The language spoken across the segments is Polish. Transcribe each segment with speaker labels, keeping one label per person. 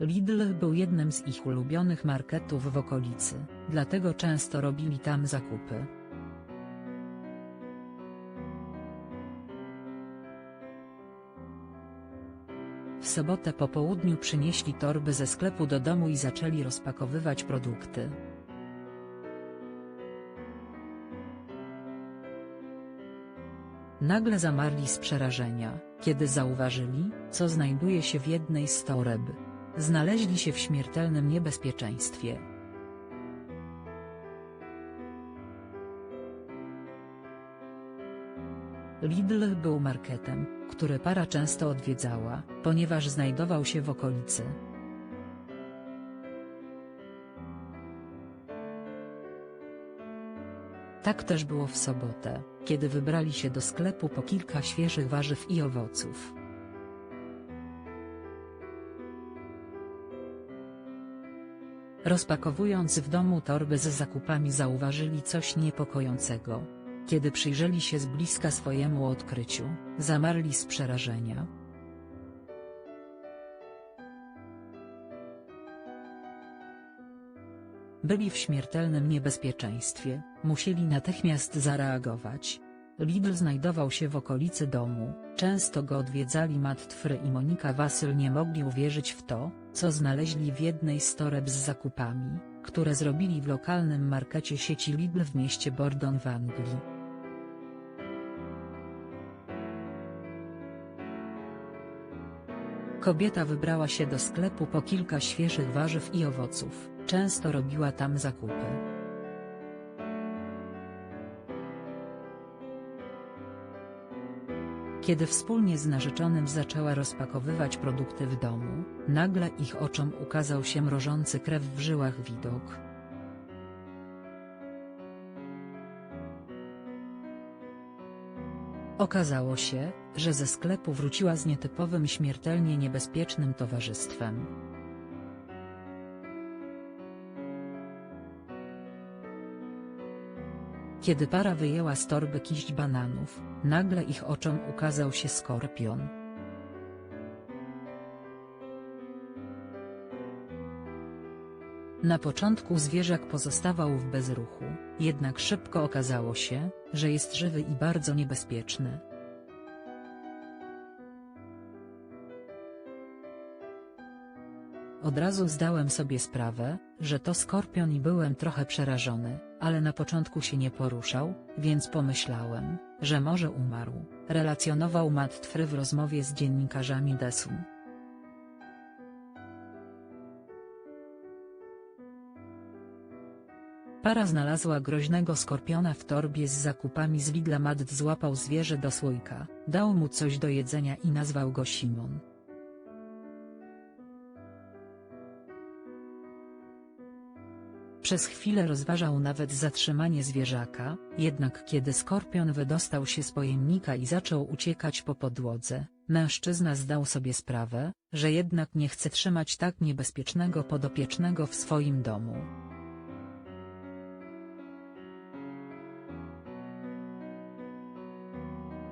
Speaker 1: Lidl był jednym z ich ulubionych marketów w okolicy, dlatego często robili tam zakupy. W sobotę po południu przynieśli torby ze sklepu do domu i zaczęli rozpakowywać produkty. Nagle zamarli z przerażenia, kiedy zauważyli, co znajduje się w jednej z toreb. Znaleźli się w śmiertelnym niebezpieczeństwie. Lidl był marketem, który para często odwiedzała, ponieważ znajdował się w okolicy. Tak też było w sobotę, kiedy wybrali się do sklepu po kilka świeżych warzyw i owoców. Rozpakowując w domu torby z zakupami zauważyli coś niepokojącego. Kiedy przyjrzeli się z bliska swojemu odkryciu, zamarli z przerażenia. Byli w śmiertelnym niebezpieczeństwie, musieli natychmiast zareagować. Lidl znajdował się w okolicy domu, często go odwiedzali Matt Tfry i Monika Wasyl nie mogli uwierzyć w to, co znaleźli w jednej z toreb z zakupami, które zrobili w lokalnym markecie sieci Lidl w mieście Bordon w Anglii. Kobieta wybrała się do sklepu po kilka świeżych warzyw i owoców, często robiła tam zakupy. Kiedy wspólnie z narzeczonym zaczęła rozpakowywać produkty w domu, nagle ich oczom ukazał się mrożący krew w żyłach widok. Okazało się, że ze sklepu wróciła z nietypowym śmiertelnie niebezpiecznym towarzystwem. Kiedy para wyjęła z torby kiść bananów, nagle ich oczom ukazał się skorpion. Na początku zwierzak pozostawał w bezruchu, jednak szybko okazało się, że jest żywy i bardzo niebezpieczny. Od razu zdałem sobie sprawę, że to skorpion i byłem trochę przerażony, ale na początku się nie poruszał, więc pomyślałem, że może umarł, relacjonował Matt Tfry w rozmowie z dziennikarzami Desun. Para znalazła groźnego skorpiona w torbie z zakupami z Lidla Matt złapał zwierzę do słoika, dał mu coś do jedzenia i nazwał go Simon. Przez chwilę rozważał nawet zatrzymanie zwierzaka, jednak kiedy skorpion wydostał się z pojemnika i zaczął uciekać po podłodze, mężczyzna zdał sobie sprawę, że jednak nie chce trzymać tak niebezpiecznego podopiecznego w swoim domu.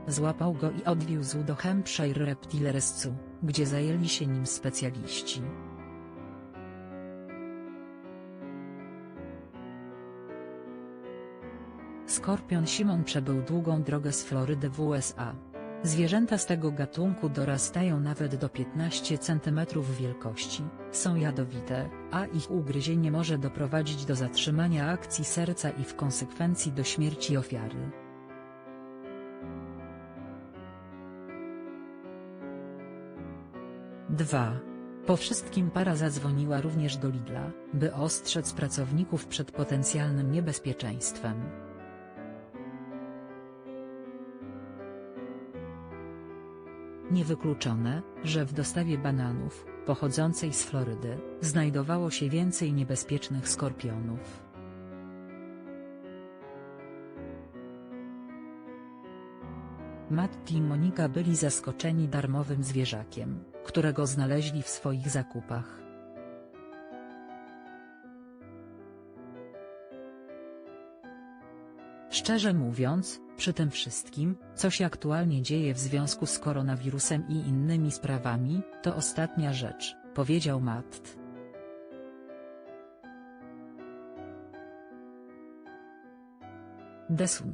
Speaker 1: Złapał go i odwiózł do Hampshire Reptile Rescue, gdzie zajęli się nim specjaliści. Skorpion Simon przebył długą drogę z Florydy w USA. Zwierzęta z tego gatunku dorastają nawet do 15 cm wielkości, są jadowite, a ich ugryzienie może doprowadzić do zatrzymania akcji serca i w konsekwencji do śmierci ofiary. Dwa. Po wszystkim para zadzwoniła również do Lidla, by ostrzec pracowników przed potencjalnym niebezpieczeństwem. Niewykluczone, że w dostawie bananów, pochodzącej z Florydy, znajdowało się więcej niebezpiecznych skorpionów. Matt i Monika byli zaskoczeni darmowym zwierzakiem, którego znaleźli w swoich zakupach. Szczerze mówiąc, przy tym wszystkim, co się aktualnie dzieje w związku z koronawirusem i innymi sprawami, to ostatnia rzecz, powiedział Matt. Desun.